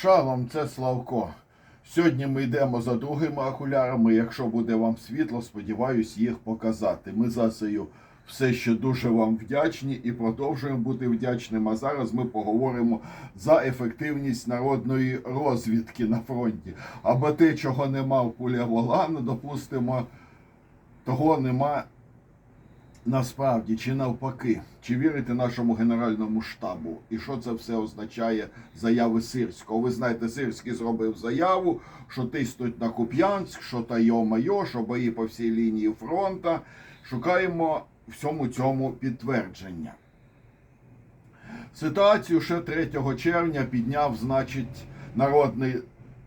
Шалом, це Славко. Сьогодні ми йдемо за другими окулярами. Якщо буде вам світло, сподіваюсь їх показати. Ми за цею все ще дуже вам вдячні і продовжуємо бути вдячними. А зараз ми поговоримо за ефективність народної розвідки на фронті. Або те, чого нема в пуля Волана, допустимо, того нема насправді чи навпаки, чи вірите нашому генеральному штабу? І що це все означає заяви Сирського? Ви знаєте, Сирський зробив заяву, що тиснуть на Куп'янськ, що та йо-майо, що бої по всій лінії фронта. Шукаємо всьому цьому підтвердження. Ситуацію ще 3 червня підняв, значить, народний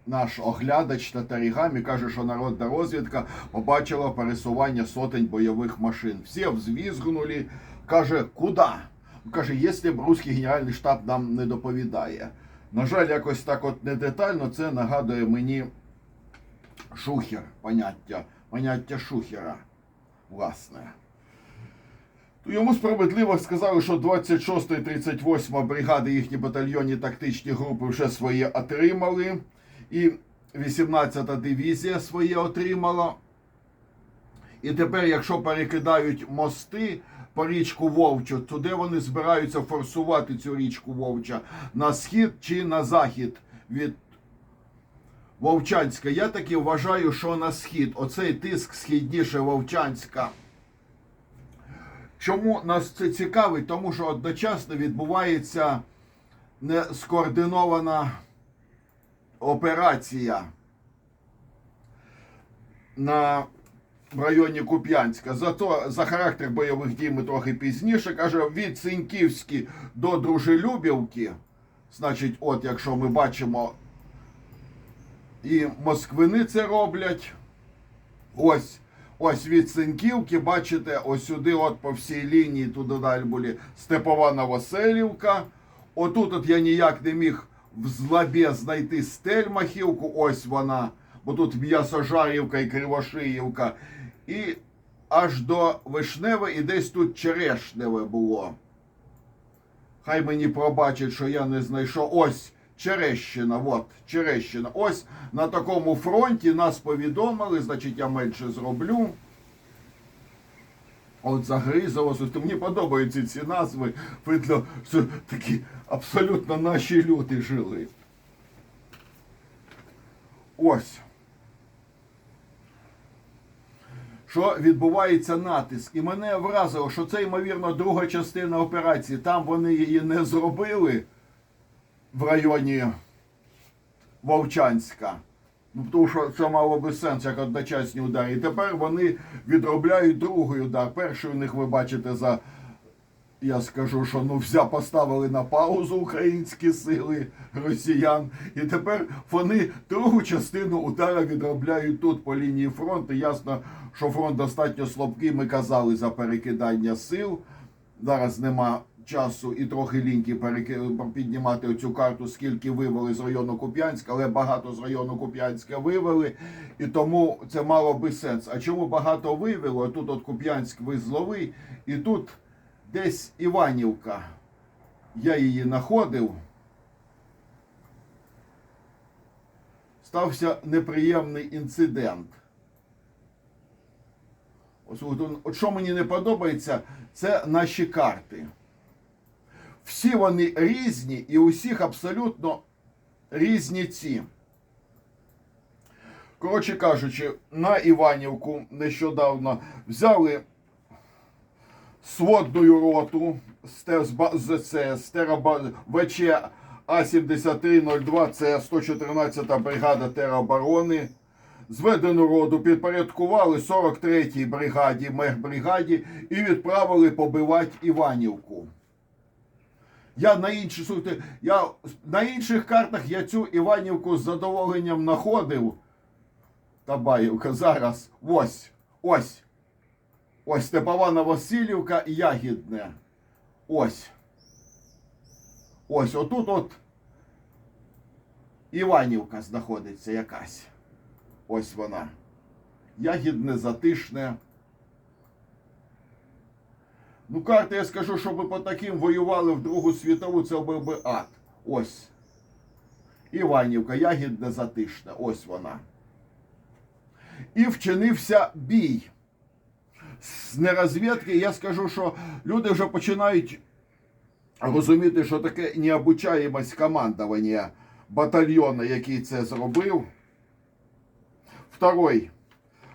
наш оглядач Татарігамі каже, що народна розвідка побачила пересування сотень бойових машин. Всі взвізгнули. Каже, куди? Каже, якщо б русський генеральний штаб нам не доповідає. На жаль, якось так от не детально це нагадує мені шухер, поняття, поняття шухера, власне. Йому справедливо сказали, що 26 і 38 бригади, їхні батальйонні тактичні групи вже своє отримали. І 18-та дивізія своє отримала. І тепер, якщо перекидають мости по річку Вовчу, то де вони збираються форсувати цю річку Вовча? На схід чи на захід від Вовчанська? Я таки вважаю, що на схід. Оцей тиск східніше Вовчанська. Чому нас це цікавить? Тому що одночасно відбувається не скоординована операція на в районі Куп'янська. Зато за характер бойових дій ми трохи пізніше. Каже, від Синьківські до Дружелюбівки. Значить, от якщо ми бачимо, і москвини це роблять. Ось. Ось від Синьківки, бачите, ось сюди, от по всій лінії, туди далі були Степова Новоселівка. Отут от я ніяк не міг в злабі знайти Стельмахівку, ось вона, бо тут М'ясожарівка і Кривошиївка. І аж до Вишневе і десь тут Черешневе було. Хай мені пробачать, що я не знайшов. Ось Черещина, от, Черещина. Ось на такому фронті нас повідомили, значить, я менше зроблю. От загризалося. То мені подобаються ці назви. Видно, що такі абсолютно наші люди жили. Ось. Що відбувається натиск. І мене вразило, що це, ймовірно, друга частина операції. Там вони її не зробили в районі Вовчанська. Ну, тому що це мало би сенс, як одночасні удари. І тепер вони відробляють другий удар. Перший у них, ви бачите, за я скажу, що ну вся поставили на паузу українські сили росіян. І тепер вони другу частину удара відробляють тут по лінії фронту. Ясно, що фронт достатньо слабкий. Ми казали за перекидання сил. Зараз нема часу і трохи ліньки піднімати оцю карту, скільки вивели з району Куп'янська, але багато з району Куп'янська вивели, і тому це мало би сенс. А чому багато вивело? Тут от Куп'янськ визловий, і тут десь Іванівка. Я її знаходив. Стався неприємний інцидент. Ось, от, от що мені не подобається, це наші карти. Всі вони різні і у всіх абсолютно різні ці. Коротше кажучи, на Іванівку нещодавно взяли сводную роту з ВЧ А-7302, це 114-та бригада тероборони. Зведену роду підпорядкували 43-й бригаді, мехбригаді і відправили побивати Іванівку. Я на інші слухайте, я на інших картах я цю Іванівку з задоволенням знаходив. Табаївка зараз. Ось, ось. Ось Степова Новосилівка і Ягідне. Ось. Ось отут от Іванівка знаходиться якась. Ось вона. Ягідне, затишне. Ну, карти я скажу, щоб по таким воювали в Другу світову, це був би ад. Ось. Іванівка, Ягідне Затишне. Ось вона. І вчинився бій. З нерозвідки я скажу, що люди вже починають розуміти, що таке необучаємость командування батальйону, який це зробив. Второй,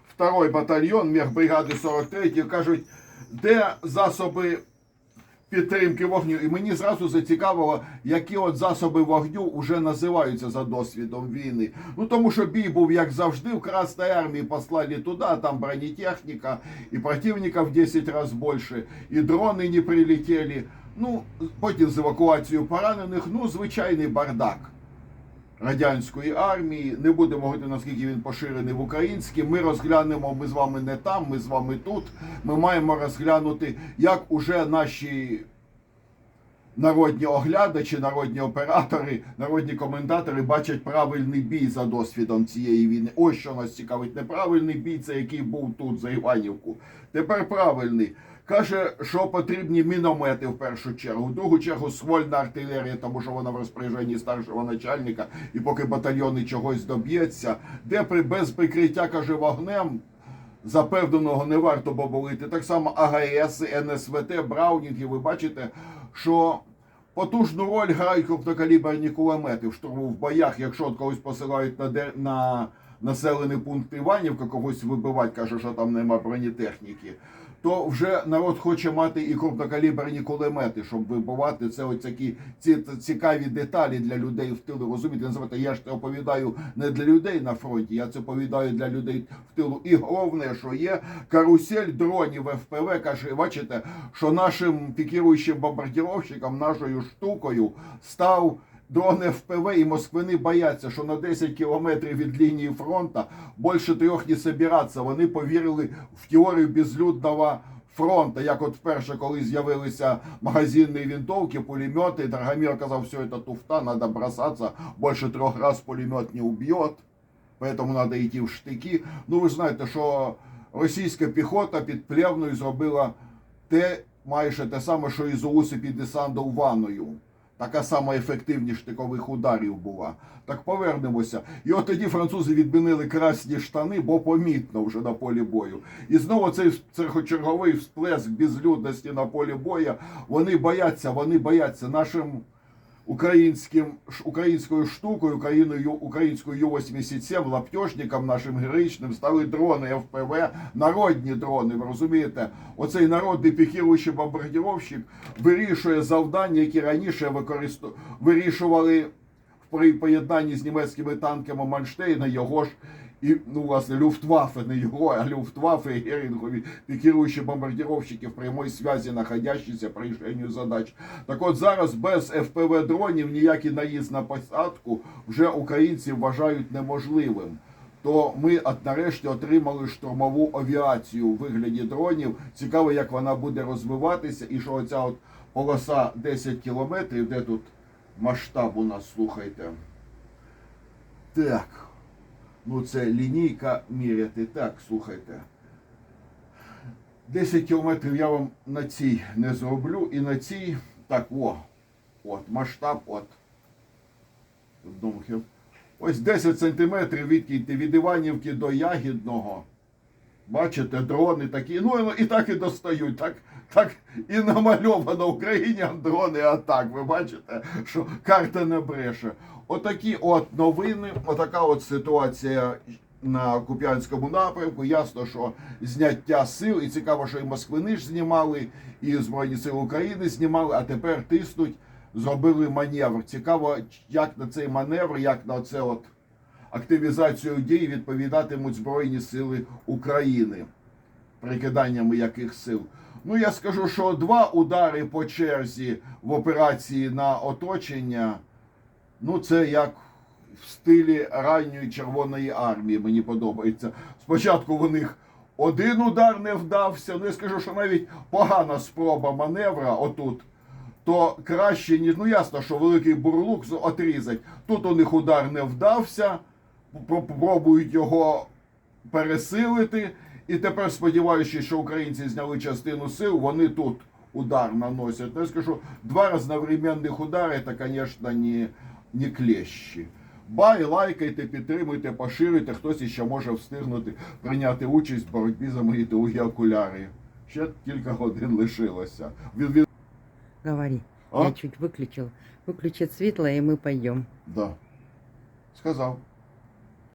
второй батальйон мехбригади 43 кажуть, де засоби підтримки вогню. І мені зразу зацікавило, які от засоби вогню вже називаються за досвідом війни. Ну тому що бій був, як завжди, в Красной армії послали туди, там бронетехніка, і противника в 10 разів більше, і дрони не прилетіли. Ну, потім з евакуацією поранених, ну, звичайний бардак радянської армії. Не будемо говорити, наскільки він поширений в українській. Ми розглянемо, ми з вами не там, ми з вами тут. Ми маємо розглянути, як уже наші народні оглядачі, народні оператори, народні коментатори бачать правильний бій за досвідом цієї війни. Ось що нас цікавить. Неправильний бій, це який був тут за Іванівку. Тепер правильний. Каже, що потрібні міномети в першу чергу, в другу чергу ствольна артилерія, тому що вона в розпорядженні старшого начальника, і поки батальйони чогось доб'ється, де при без прикриття каже вогнем. Запевненого не варто боболити. Так само АГС, НСВТ, Браунінги. Ви бачите, що потужну роль грають крупнокаліберні кулемети в штурму в боях. Якщо от когось посилають на, де- на населений пункт Іванівка, когось вибивати, каже, що там нема бронетехніки. То вже народ хоче мати і крупнокаліберні кулемети, щоб вибивати це такі ці цікаві деталі для людей в тилу. Розумієте, називати я ж це оповідаю не для людей на фронті, я це оповідаю для людей в тилу. І головне, що є карусель дронів ФПВ. Каже, бачите, що нашим пікіруючим бомбардировщикам, нашою штукою став. Дрон ФПВ і москвини бояться, що на 10 кілометрів від лінії фронту більше трьох не собиратися. Вони повірили в теорію безлюдного фронту. Як от вперше, коли з'явилися магазинні винтовки, пулемети, Драгомір казав, все це туфта, треба бросатися, більше трьох разів пулемет не уб'є, поэтому треба йти в штики. Ну ви знаєте, що російська піхота під Плевною зробила те, майже те саме, що і Зулуси під Десанту ванною. Така сама ефективність штикових ударів була. Так повернемося. І от тоді французи відмінили красні штани, бо помітно вже на полі бою. І знову цей черговий всплеск безлюдності на полі бою. Вони бояться, вони бояться нашим українським українською штукою, Україною, українською Ю-87, лаптьошникам нашим героїчним стали дрони ФПВ, народні дрони. Ви розумієте? Оцей народний піхіруючий бомбардіровщик вирішує завдання, які раніше використовували вирішували при поєднанні з німецькими танками Манштейна, його ж і ну, власне, Люфтваффе, не його, а Люфтваффе і Герінгові пікіруючі бомбардировщики в прямой связі, находящіся при рішенню задач. Так от зараз без ФПВ дронів ніякий наїзд на посадку вже українці вважають неможливим. То ми от нарешті отримали штурмову авіацію у вигляді дронів. Цікаво, як вона буде розвиватися, і що оця от полоса 10 кілометрів, де тут масштаб у нас, слухайте. Так. Ну, це лінійка міряти. Так, слухайте. 10 кілометрів я вам на цій не зроблю. І на цій. Так, о. От, масштаб, от. Одному Ось 10 сантиметрів відкидьте від Іванівки до Ягідного. Бачите, дрони такі. Ну і так і достають. Так, так і намальовано Україні дрони атак. Ви бачите, що карта не бреше. Отакі от новини, отака от ситуація на Куп'янському напрямку. Ясно, що зняття сил, і цікаво, що і Москвини ж знімали, і Збройні Сили України знімали, а тепер тиснуть, зробили маневр. Цікаво, як на цей маневр, як на це от активізацію дій відповідатимуть Збройні Сили України, прикиданнями яких сил. Ну, я скажу, що два удари по черзі в операції на оточення, ну, це як в стилі ранньої Червоної армії, мені подобається. Спочатку в них один удар не вдався. Ну, я скажу, що навіть погана спроба маневра отут то краще, ніж ну ясно, що великий бурлук отрізать. Тут у них удар не вдався, пр- пробують його пересилити. І тепер, сподіваючись, що українці зняли частину сил, вони тут удар наносять. Ну, я скажу, два одновременних удари, це, звісно, не, не клещі. Бай, лайкайте, підтримуйте, поширюйте. Хтось іще може встигнути прийняти участь в боротьбі за мої другі окуляри. Ще кілька годин лишилося. Від, від... Говори. А? Я чуть выключил. Выключит светло, и мы пойдем. Да. Сказав.